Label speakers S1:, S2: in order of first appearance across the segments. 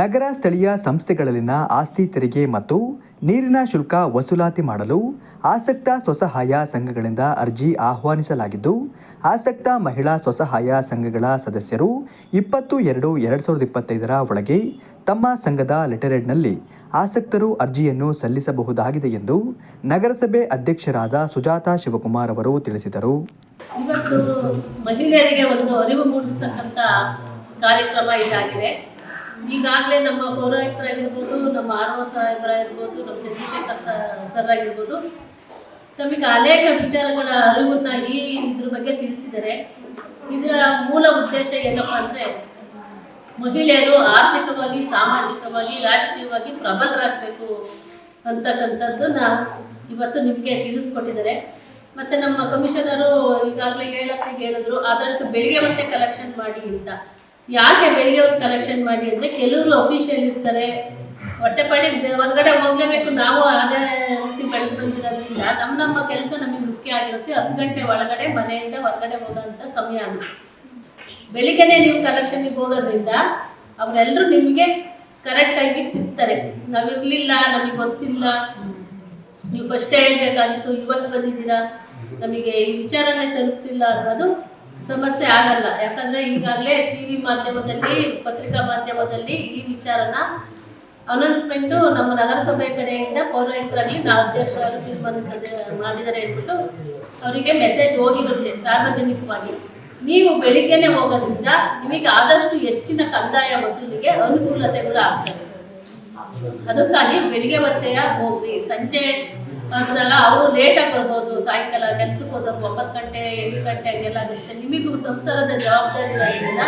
S1: ನಗರ ಸ್ಥಳೀಯ ಸಂಸ್ಥೆಗಳಲ್ಲಿನ ಆಸ್ತಿ ತೆರಿಗೆ ಮತ್ತು ನೀರಿನ ಶುಲ್ಕ ವಸೂಲಾತಿ ಮಾಡಲು ಆಸಕ್ತ ಸ್ವಸಹಾಯ ಸಂಘಗಳಿಂದ ಅರ್ಜಿ ಆಹ್ವಾನಿಸಲಾಗಿದ್ದು, ಆಸಕ್ತ ಮಹಿಳಾ ಸ್ವಸಹಾಯ ಸಂಘಗಳ ಸದಸ್ಯರು ಇಪ್ಪತ್ತು ಎರಡು ಎರಡು ಸಾವಿರದ ಇಪ್ಪತ್ತೈದರ ಒಳಗೆ ತಮ್ಮ ಸಂಘದ ಲೆಟರೇಡ್ನಲ್ಲಿ ಆಸಕ್ತರು ಅರ್ಜಿಯನ್ನು ಸಲ್ಲಿಸಬಹುದಾಗಿದೆ ಎಂದು ನಗರಸಭೆ ಅಧ್ಯಕ್ಷರಾದ ಸುಜಾತಾ ಶಿವಕುಮಾರ್ ಅವರು ತಿಳಿಸಿದರು.
S2: ಇವತ್ತು ಮಹಿಳೆಯರಿಗೆ ಒಂದು ಅರಿವು ಮೂಡಿಸತಕ್ಕಂಥ ಕಾರ್ಯಕ್ರಮ ಇದಾಗಿದೆ. ಈಗಾಗಲೇ ನಮ್ಮ ಪೌರಾಯುಕ್ತರಾಗಿರ್ಬೋದು ನಮ್ಮ ಆರ್ವ ಸಾಹೇಬರ ಸಾಹೇಬರಾಗಿರ್ಬೋದು ನಮ್ಮ ಚಂದ್ರಶೇಖರ್ ಸರ್ ಆಗಿರ್ಬೋದು, ತಮಗೆ ಅನೇಕ ವಿಚಾರಗಳ ಅರಿವನ್ನ ಈ ಇದ್ರ ಬಗ್ಗೆ ತಿಳಿಸಿದ್ದಾರೆ. ಇದರ ಮೂಲ ಉದ್ದೇಶ ಏನಪ್ಪ ಅಂದ್ರೆ, ಮಹಿಳೆಯರು ಆರ್ಥಿಕವಾಗಿ, ಸಾಮಾಜಿಕವಾಗಿ, ರಾಜಕೀಯವಾಗಿ ಪ್ರಬಲರಾಗಬೇಕು ಅಂತಕ್ಕಂಥದ್ದನ್ನ ಇವತ್ತು ನಿಮಗೆ ತಿಳಿಸ್ಕೊಟ್ಟಿದ್ದಾರೆ. ಮತ್ತೆ ನಮ್ಮ ಕಮಿಷನರು ಈಗಾಗಲೇ ಹೇಳಕ್ಕೆ ಹೇಳಿದ್ರು, ಆದಷ್ಟು ಬೆಳಿಗ್ಗೆ ಮತ್ತೆ ಕಲೆಕ್ಷನ್ ಮಾಡಿ ಅಂತ. ಯಾಕೆ ಬೆಳಿಗ್ಗೆ ಹೊತ್ತು ಕಲೆಕ್ಷನ್ ಮಾಡಿ ಅಂದ್ರೆ ಕೆಲವರು ಅಫಿಷಿಯಲ್ ಇರ್ತಾರೆ. ಹೊಟ್ಟೆಪಾಡಿ ಹೊರಗಡೆ ಹೋಗ್ಲೇಬೇಕು ನಾವು ಅದೇ ರೀತಿ ಬೆಳೆದು ಬಂದಿರೋದ್ರಿಂದ ನಮ್ಮ ನಮ್ಮ ಕೆಲಸ ನಮಗೆ ಮುಖ್ಯ ಆಗಿರುತ್ತೆ. ಹತ್ತು ಗಂಟೆ ಒಳಗಡೆ ಮನೆಯಿಂದ ಹೊರಗಡೆ ಹೋಗೋಂಥ ಸಮಯ ಅದು. ಬೆಳಿಗ್ಗೆನೆ ನೀವು ಕಲೆಕ್ಷನ್ಗೆ ಹೋಗೋದ್ರಿಂದ ಅವರೆಲ್ಲರೂ ನಿಮಗೆ ಕರೆಕ್ಟ್ ಟೈಮಿಗೆ ಸಿಗ್ತಾರೆ. ನಾವು ಇರ್ಲಿಲ್ಲ, ನಮಗೆ ಗೊತ್ತಿಲ್ಲ. ನೀವು ಫಸ್ಟೇ ಹೇಳ್ಬೇಕಾಗಿತ್ತು, ಇವತ್ತು ಬಂದಿದ್ದೀರಾ? ನಮಗೆ ಈ ವಿಚಾರನೇ ತಲುಪಿಸಿಲ್ಲ ಅನ್ನೋದು ಸಮಸ್ಯೆ ಆಗಲ್ಲ. ಯಾಕಂದ್ರೆ ಈಗಾಗಲೇ ಟಿವಿ ಮಾಧ್ಯಮದಲ್ಲಿ, ಪತ್ರಿಕಾ ಮಾಧ್ಯಮದಲ್ಲಿ ಈ ವಿಚಾರನ ಅನೌನ್ಸ್ಮೆಂಟ್ ನಮ್ಮ ನಗರಸಭೆ ಕಡೆಯಿಂದ ಪೌರಾಯುಕ್ತರಾಗಲಿ ನಾವು ಅಧ್ಯಕ್ಷರಾಗಿ ತೀರ್ಮಾನಿಸದೆ ಮಾಡಿದರೆ ಅಂದ್ಬಿಟ್ಟು ಅವರಿಗೆ ಮೆಸೇಜ್ ಹೋಗಿರುತ್ತೆ ಸಾರ್ವಜನಿಕವಾಗಿ. ನೀವು ಬೆಳಿಗ್ಗೆನೆ ಹೋಗೋದ್ರಿಂದ ನಿಮಗೆ ಆದಷ್ಟು ಹೆಚ್ಚಿನ ಕಂದಾಯ ವಸೂಲಿಗೆ ಅನುಕೂಲತೆಗಳು ಆಗ್ತವೆ. ಅದಕ್ಕಾಗಿ ಬೆಳಿಗ್ಗೆ ಹೊತ್ತೆಯ ಹೋಗ್ರಿ. ಸಂಜೆ ಅಂದಾಗ ಅವರು ಲೇಟಾಗಿ ಬರ್ಬೋದು, ಸಾಯಂಕಾಲ ಕೆಲ್ಸಕ್ಕೆ ಹೋದವ್ರು ಒಂಬತ್ತು ಗಂಟೆ, ಎಂಟು ಗಂಟೆ ಹಂಗೆಲ್ಲ ಆಗುತ್ತೆ. ನಿಮಗೂ ಸಂಸಾರದ ಜವಾಬ್ದಾರಿ ಇರೋದ್ರಿಂದ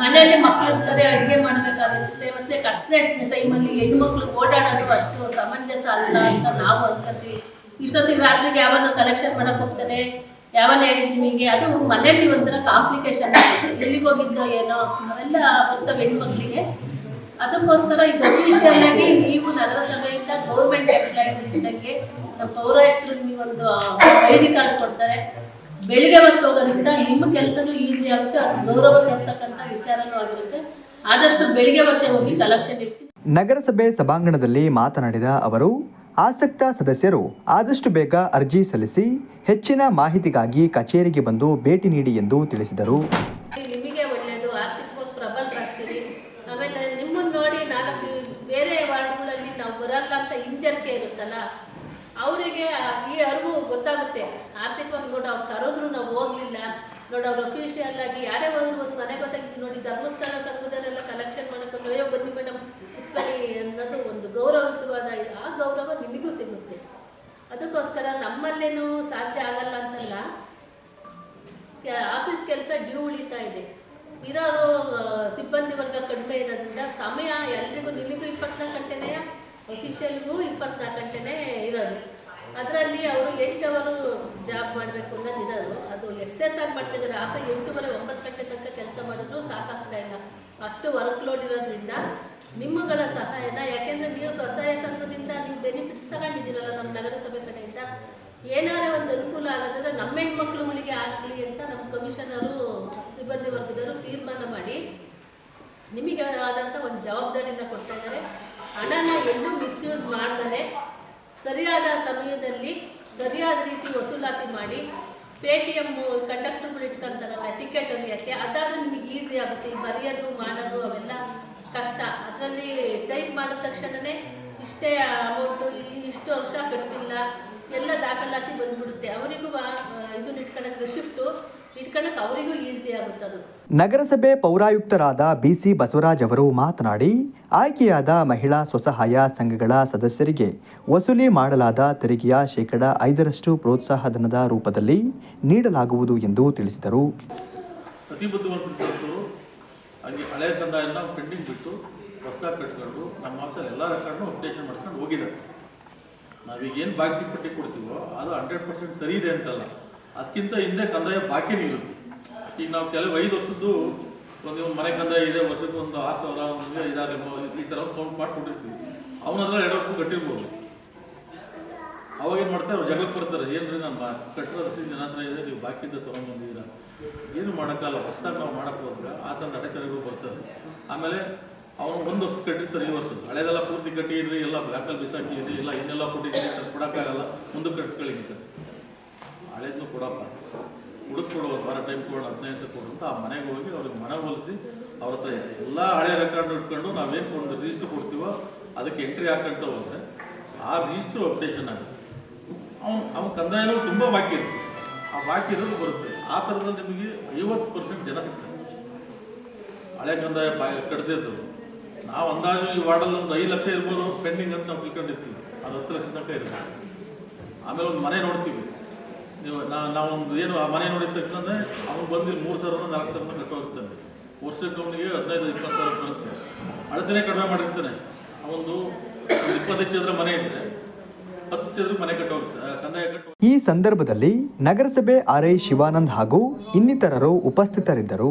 S2: ಮನೆಯಲ್ಲಿ ಮಕ್ಕಳು ಇರ್ತಾರೆ, ಅಡುಗೆ ಮಾಡಬೇಕಾಗಿರುತ್ತೆ ಮತ್ತೆ ಕತ್ತಲೆ ಟೈಮಲ್ಲಿ ಹೆಣ್ಮಕ್ಳು ಓಡಾಡೋದು ಅಷ್ಟು ಸಮಂಜಸ ಅಲ್ಲ ಅಂತ ನಾವು ಅನ್ಕೊಂತೀವಿ. ಇಷ್ಟೊತ್ತಿಗೆ ರಾತ್ರಿಗೆ ಯಾವನ್ನ ಕಲೆಕ್ಷನ್ ಮಾಡಕ್ ಹೋಗ್ತಾರೆ ಯಾವನ್ನ ಹೇಳಿದ್ ನಿಮಗೆ? ಅದು ಮನೆಯಲ್ಲಿ ಒಂಥರ ಕಾಂಪ್ಲಿಕೇಶನ್ ಆಗುತ್ತೆ. ಎಲ್ಲಿಗೆ ಹೋಗಿದ್ದೋ ಏನೋ ಅವೆಲ್ಲ ಬರ್ತವೆ ಹೆಣ್ಮಕ್ಳಿಗೆ ಅದಕ್ಕೋಸ್ಕರ ಈಗ ಅಫಿಷಿಯಲ್ ಆಗಿ ನೀವು ನಗರಸಭೆಯಿಂದ ಗೌರ್ಮೆಂಟ್ ಎಂಪ್ಲಾಯ್ಮೆಂಟ್ಗೆ ನಮ್ಮ ನೀವು ನೀವೊಂದು ಐ ಡಿ ಕಾರ್ಡ್ ಕೊಡ್ತಾರೆ. ಬೆಳಿಗ್ಗೆ ಹೊತ್ತು ಹೋಗೋದ್ರಿಂದ ನಿಮ್ಮ ಕೆಲಸನೂ ಈಸಿ ಆಗುತ್ತೆ ಗೌರವ ಕೊಡ್ತಕ್ಕಂಥ ವಿಚಾರನೂ ಆಗಿರುತ್ತೆ. ಆದಷ್ಟು ಬೆಳಿಗ್ಗೆ ಹೊತ್ತೇ ಹೋಗಿ ಕಲೆಕ್ಷನ್ ಇರ್ತೀವಿ
S1: ನಗರಸಭೆ ಸಭಾಂಗಣದಲ್ಲಿ ಮಾತನಾಡಿದ ಅವರು, ಆಸಕ್ತ ಸದಸ್ಯರು ಆದಷ್ಟು ಬೇಗ ಅರ್ಜಿ ಸಲ್ಲಿಸಿ ಹೆಚ್ಚಿನ ಮಾಹಿತಿಗಾಗಿ ಕಚೇರಿಗೆ ಬಂದು ಭೇಟಿ ನೀಡಿ ಎಂದು ತಿಳಿಸಿದರು
S2: ನಿಮಗೆ ಒಳ್ಳೆಯದು ಆರ್ಥಿಕವಾಗಿ ಪ್ರಬಲರಾಗ್ತೀರಿ ಆಮೇಲೆ ನಿಮ್ಮನ್ನು ನೋಡಿ ನಾಲ್ಕು ಬೇರೆ ವಾರ್ಡ್ಗಳಲ್ಲಿ ನಾವು ಬರಲ್ಲ ಅಂತ ಹಿಂಜರಿಕೆ ಇರುತ್ತಲ್ಲ? ಅವರಿಗೆ ಈ ಅರಿವು ಗೊತ್ತಾಗುತ್ತೆ. ಆರ್ಥಿಕವಾಗಿ ನೋಡಿ ಅವ್ರು ಕರೋದ್ರು ನಾವು ಹೋಗ್ಲಿಲ್ಲ. ನೋಡಿ ಅವ್ರು ಅಫಿಷಿಯಲ್ ಆಗಿ ಯಾರೇ ಹೋದ್ರು ಒಂದು ಮನೆ ಗೊತ್ತಾಗಿದ್ದು ನೋಡಿ ಧರ್ಮಸ್ಥಳ ಸಂಘದವರೆಲ್ಲ ಕಲೆಕ್ಷನ್ ಮಾಡಕ್ಕೆ ಬಂದು, ಅಯ್ಯೋ ಬನ್ನಿ ಮೇಡಮ್ ಕುತ್ಕೊಳ್ಳಿ ಅನ್ನೋದು ಒಂದು ಗೌರವಯುತವಾದ. ಆ ಗೌರವ ನಿಮಗೂ ಸಿಗುತ್ತೆ. ಅದಕ್ಕೋಸ್ಕರ ನಮ್ಮಲ್ಲೇನು ಸಾಧ್ಯ ಆಗಲ್ಲ ಅಂತಲ್ಲ ಆಫೀಸ್ ಕೆಲಸ ಡ್ಯೂ ಉಳಿತಾ ಇದೆ. ಇರೋರು ಸಿಬ್ಬಂದಿ ವರ್ಗ ಕಡಿಮೆ ಇರೋದ್ರಿಂದ ಸಮಯ ಎಲ್ರಿಗೂ ನಿಮಗೂ ಇಪ್ಪತ್ನಾಲ್ಕು ಗಂಟೆನೇ ಅಫಿಷಿಯಲ್ಗೂ ಇಪ್ಪತ್ನಾಲ್ಕು ಗಂಟೆನೇ ಇರೋದು. ಅದರಲ್ಲಿ ಅವರು ಎಷ್ಟು ಅವರು ಜಾಬ್ ಮಾಡಬೇಕು ಅನ್ನೋದು ಇರೋದು. ಅದು ಎಕ್ಸೈಸ್ ಆಗಿ ಮಾಡ್ತಿದ್ದಾರೆ. ಆತ ಎಂಟೂವರೆ, ಒಂಬತ್ತು ಗಂಟೆ ತನಕ ಕೆಲಸ ಮಾಡಿದ್ರು ಸಾಕಾಗ್ತಾ ಇಲ್ಲ. ಅಷ್ಟು ವರ್ಕ್ ಲೋಡ್ ಇರೋದ್ರಿಂದ ನಿಮ್ಮಗಳ ಸಹಾಯನ, ಯಾಕೆಂದ್ರೆ ನೀವು ಸ್ವಸಹಾಯ ಸಂಘದಿಂದ ನೀವು ಬೆನಿಫಿಟ್ಸ್ ತಗೊಂಡಿದ್ದೀರಲ್ಲ ನಮ್ಮ ನಗರಸಭೆ ಕಡೆಯಿಂದ. ಏನಾರ ಒಂದು ಅನುಕೂಲ ಆಗೋದ್ರೆ ನಮ್ಮ ಹೆಣ್ಮಕ್ಳುಗಳಿಗೆ ಆಗಲಿ ಅಂತ ನಮ್ಮ ಕಮಿಷನರು ಸಿಬ್ಬಂದಿ ವರ್ಗದವರು ತೀರ್ಮಾನ ಮಾಡಿ ನಿಮಗೆ ಆದಂಥ ಒಂದು ಜವಾಬ್ದಾರಿನ ಕೊಡ್ತಾ ಇದ್ದಾರೆ. ಹಣನ ಎಲ್ಲೂ ಮಿಸ್ಯೂಸ್ ಮಾಡದೆ ಸರಿಯಾದ ಸಮಯದಲ್ಲಿ ಸರಿಯಾದ ರೀತಿ ವಸೂಲಾತಿ ಮಾಡಿ ಪೇ ಟಿ ಎಂ ಕಂಡಕ್ಟರ್ಗಳು ಇಟ್ಕೊಂತಾರಲ್ಲ ಟಿಕೆಟ್ ಹೊಲಿಯೋಕ್ಕೆ ಅದಾದ್ರೂ ನಿಮಗೆ ಈಸಿ ಆಗುತ್ತೆ. ಬರೆಯೋದು, ಮಾಡೋದು, ಅವೆಲ್ಲ ಕಷ್ಟ. ಅದರಲ್ಲಿ ಟೈಪ್ ಮಾಡಿದ ತಕ್ಷಣವೇ ಇಷ್ಟೇ ಅಮೌಂಟು ಇಷ್ಟು ವರ್ಷ ಕಟ್ಟಿಲ್ಲ, ಎಲ್ಲ ದಾಖಲಾತಿ ಬಂದ್ಬಿಡುತ್ತೆ. ಅವರಿಗೂ ಇದನ್ನ ಇಟ್ಕೊಳಕ್ಕೆ ರಿಸಿಪ್ಟು ಅವರಿಗೂ ಈಸಿ ಆಗುತ್ತೆ ಅದು.
S1: ನಗರಸಭೆ ಪೌರಾಯುಕ್ತರಾದ ಬಿಸಿ ಬಸವರಾಜ್ ಅವರು ಮಾತನಾಡಿ ಆಯ್ಕೆಯಾದ ಮಹಿಳಾ ಸ್ವಸಹಾಯ ಸಂಘಗಳ ಸದಸ್ಯರಿಗೆ ವಸೂಲಿ ಮಾಡಲಾದ ತೆರಿಗೆಯ ಶೇಕಡ ಐದರಷ್ಟು ಪ್ರೋತ್ಸಾಹಧನದ ರೂಪದಲ್ಲಿ ನೀಡಲಾಗುವುದು ಎಂದು ತಿಳಿಸಿದರು.
S3: ಪ್ರತಿಬದ್ಧವಾಗಿರ್ತಕ್ಕಂಥವ್ರು ಹಾಗೆ ಹಳೆ ಕಂದಾಯನ ಪೆಂಡಿಂಗ್ ಬಿಟ್ಟು ಹೊಸದಾಗಿ ಕಟ್ಕೊಂಡು ನಮ್ಮ ಆಫೀಸಲ್ಲಿ ಎಲ್ಲ ರೆಕಾರ್ಡ್ನು ಅಪ್ಡೇಷನ್ ಮಾಡ್ಕೊಂಡು ಹೋಗಿದ್ದಾರೆ. ನಾವೀಗ ಏನು ಬಾಕಿ ಪಟ್ಟಿ ಕೊಡ್ತೀವೋ ಅದು ಹಂಡ್ರೆಡ್ ಪರ್ಸೆಂಟ್ ಸರಿ ಇದೆ ಅಂತಲ್ಲ. ಅದಕ್ಕಿಂತ ಹಿಂದೆ ಕಂದಾಯ ಬಾಕಿ ಇರುತ್ತೆ. ಈಗ ನಾವು ಕೆಲವು ಐದು ವರ್ಷದ್ದು ಒಂದು ಮನೆ ಕಂದಾಯ ಇದೆ, ವರ್ಷಕ್ಕೆ ಒಂದು ಆರು ಸಾವಿರ ಒಂದು ಐದಾರು ಈ ಥರ ಕೌಂಟ್ ಮಾಡಿಕೊಟ್ಟಿರ್ತೀವಿ. ಅವನ ಹತ್ರ ಎರಡು ವರ್ಷ ಕಟ್ಟಿರ್ಬೋದು. ಅವಾಗ ಏನು ಮಾಡ್ತಾರೆ, ಅವ್ರು ಜಗಳಕ್ಕೆ ಬರ್ತಾರೆ. ಏನ್ರಿ ನಾನು ಬಾ ಕಟ್ಟಿರೋ ರಸೀದಿ ಜನ ಹತ್ರ ಇದೆ, ನೀವು ಬಾಕಿದ್ದ ತೊಗೊಂಡ್ಬಂದಿದ್ದೀರಾ ಏನು ಮಾಡೋಕ್ಕಲ್ಲ, ಹೊಸ್ದಾಗಿ ನಾವು ಮಾಡೋಕ್ಕೋದ್ರೆ ಹೋದ್ರೆ ಥರ ಬರ್ತದೆ. ಆಮೇಲೆ ಅವನು ಒಂದು ವರ್ಷ ಕಟ್ಟಿರ್ತಾರೆ ಈ ವರ್ಷ. ಹಳೆದೆಲ್ಲ ಪೂರ್ತಿ ಕಟ್ಟಿದ್ರಿ, ಎಲ್ಲ ಬ್ಲ್ಯಾಕಲ್ಲಿ ಬಿಸಾಕಿದ್ರಿ, ಇಲ್ಲ ಇನ್ನೆಲ್ಲ ಕೊಟ್ಟಿದ್ದೀನಿ ಕೊಡೋಕ್ಕಾಗಲ್ಲ ಮುಂದಕ್ಕೆ ಕಟ್ಸ್ಕೊಳ್ಳಿ ಹಳೇದನ್ನು ಕೊಡಪ್ಪ ಹುಡುಕ್ ಕೊಡು ಒಂದು ವಾರ ಟೈಮ್ ಕೊಡು, ಹದಿನೈದು ದಿವಸ ಕೊಡು ಅಂತ ಆ ಮನೆಗೆ ಹೋಗಿ ಅವ್ರಿಗೆ ಮನೆ ಹೋಲಿಸಿ ಅವ್ರ ಹತ್ರ ಎಲ್ಲ ಹಳೆ ರೆಕಾರ್ಡ್ ಇಟ್ಕೊಂಡು ನಾವೇನು ಒಂದು ರಿಜಿಸ್ಟರ್ ಕೊಡ್ತೀವೋ ಅದಕ್ಕೆ ಎಂಟ್ರಿ ಹಾಕೊಂತ ಹೋದ್ರೆ ಆ ರಿಜಿಸ್ಟ್ರ್ ಅಪ್ಡೇಷನ್ ಆಗುತ್ತೆ ಅವ್ನು, ಅವ್ನ ಕಂದಾಯನೂ ತುಂಬ ಬಾಕಿ ಇರುತ್ತೆ ಆ ಬಾಕಿ ಇರೋದು ಬರುತ್ತೆ. ಆ ಥರದಲ್ಲಿ ನಿಮಗೆ ಐವತ್ತು ಪರ್ಸೆಂಟ್ ಜನ ಸಿಗ್ತದೆ ಹಳೆ ಕಂದಾಯ ಕಡ್ದಿದ್ದು ನಾವು ಅಂದಾಜು ಈ ವಾರ್ಡಲ್ಲಿ ಒಂದು ಐದು ಲಕ್ಷ ಇರ್ಬೋದು ಪೆಂಡಿಂಗ್ ಅಂತ ನಾವು ತಿಳ್ಕೊಂಡಿರ್ತೀವಿ. ಅದು ಹತ್ತು ಲಕ್ಷ ತನಕ ಇರುತ್ತೆ. ಆಮೇಲೆ ಒಂದು ಮನೆ ನೋಡ್ತೀವಿ. ನೀವು ನಾವೊಂದು ಏನು ಆ ಮನೆ ನೋಡಿದ ತಕ್ಷಣ ಅವ್ನು ಬಂದು ಮೂರು ಸಾವಿರ ನಾಲ್ಕು ಸಾವಿರ ಕಟ್ಟು ಹೋಗ್ತಾನೆ ವರ್ಷಕ್ಕೆ ಅವನಿಗೆ ಹದಿನೈದು, ಇಪ್ಪತ್ತು ಸಾವಿರ ಬರುತ್ತೆ ಅಳತೆ ಕಡಿಮೆ ಮಾಡಿರ್ತಾನೆ. ಅವನು ಇಪ್ಪತ್ತೈದು ಚದರ ಮನೆ ಇದ್ರೆ ಹತ್ತು ಚದರ ಮನೆ ಕಟ್ಟು ಹೋಗ್ತಾನೆ
S1: ಈ ಸಂದರ್ಭದಲ್ಲಿ ನಗರಸಭೆ ಆರ್ ಐ ಶಿವಾನಂದ್ ಹಾಗೂ ಇನ್ನಿತರರು ಉಪಸ್ಥಿತರಿದ್ದರು.